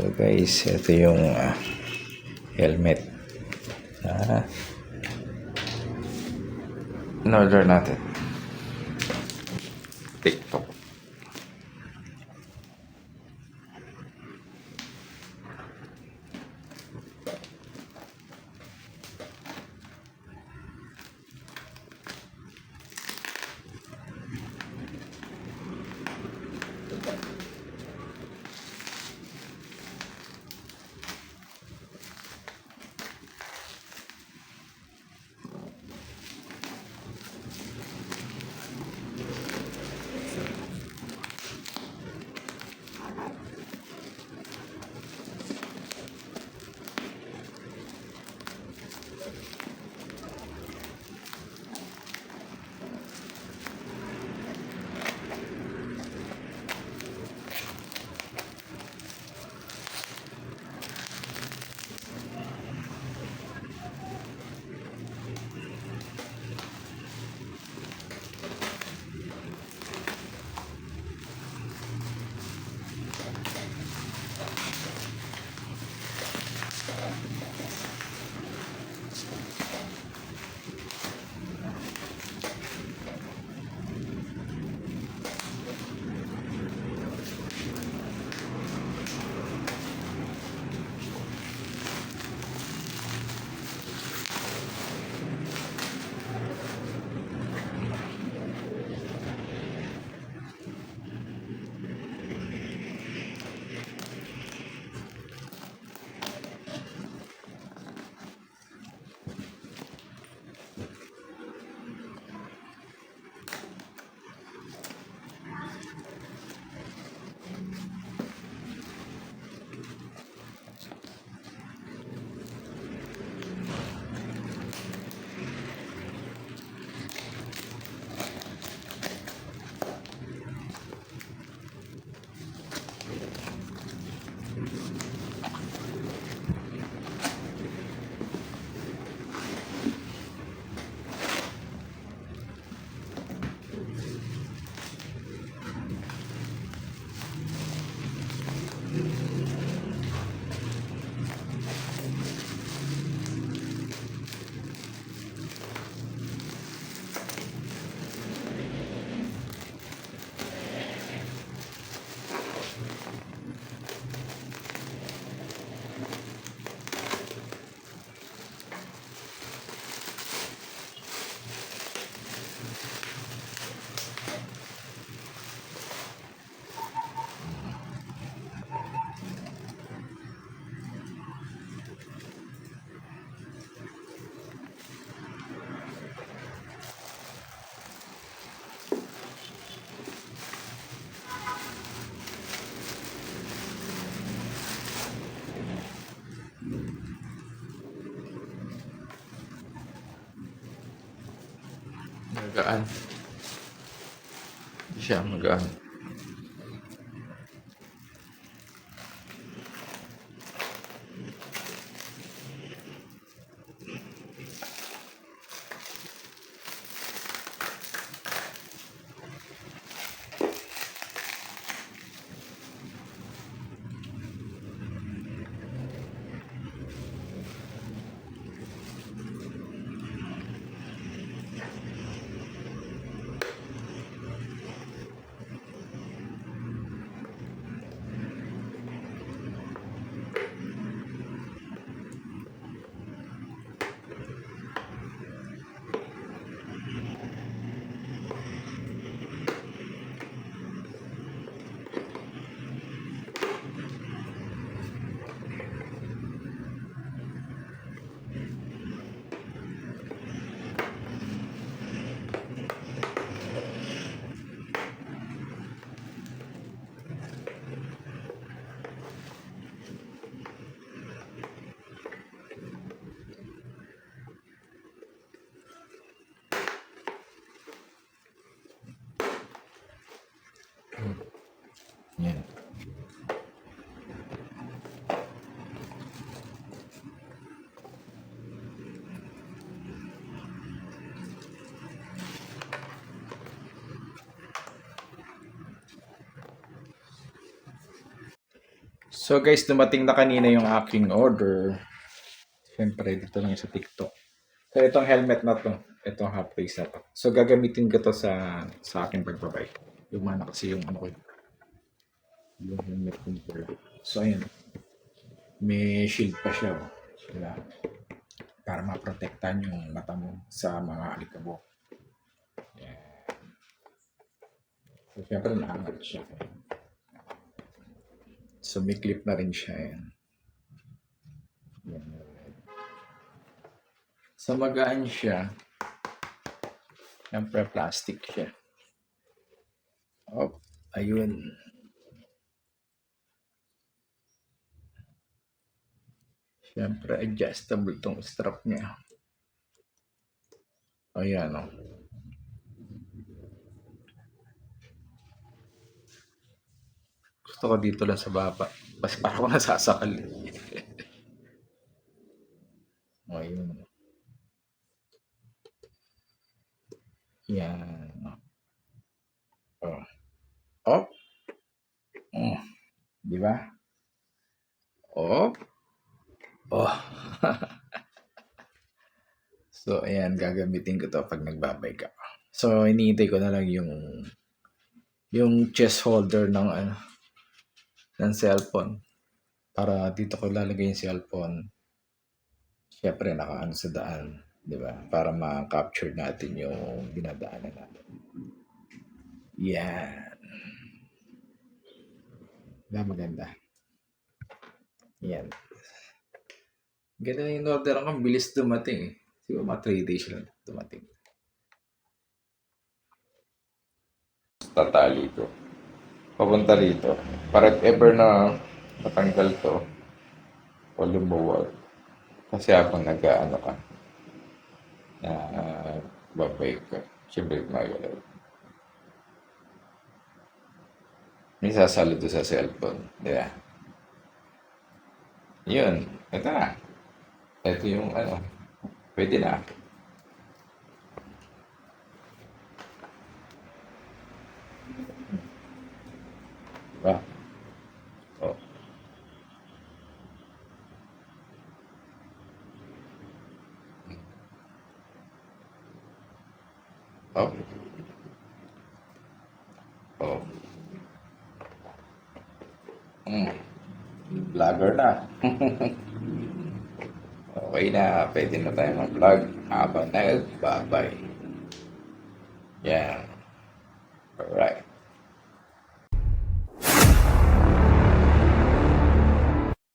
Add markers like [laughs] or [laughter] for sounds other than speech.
So guys, ito yung ah, helmet na in-order natin. TikTok. Magaan. Hindi siya magaan. Yan. So guys, dumating na kanina yung aking order. Siyempre, dito lang sa TikTok. So itong helmet na to, itong half face na to. So gagamitin ko to sa sa aking pagbabike. Yung mana kasi yung ano ko yun. Yung helmet kong purple. So ayun. May shield pa siya. Oh. Sila. Para maprotektan yung mata mo sa mga alikabok. Yan. So syempre naangat siya. So clip na rin siya. Yan. Yan. So magaan siya. Siyempre plastic siya. Oh, ayun. Siyempre adjustable tong strap niya. Ayan oh. Gusto ko dito lang sa baba. Mas para ako nasasakal. [laughs] Ayun. Yan. Oh. Oh. Oh. Di ba? Oh. Oh. [laughs] so, ayan. Gagamitin ko to pag nagbabike ako. So, iniintay ko na lang yung yung chest holder ng ano ng cellphone. Para dito ko lalagay yung cellphone syempre nakaano sa daan di ba? Para ma-capture natin yung dinadaanan natin. Yan. Na maganda? Yan. Ganda yung order ang bilis dumating eh. Siguro mga 3 days lang dumating. Tatali ko papunta rito. Para if ever na matanggal to o lumuwag kasi habang nag-ano ka na babay ka. Siyempre magalaw may sasalo to sa cellphone. Di ba yun. Ito na. Ito yung ano. Pwede na Oh. Oh. Hmm. Vlogger na. [laughs] okay na. Pwede na tayo mag-vlog habang nag-babay. Yan.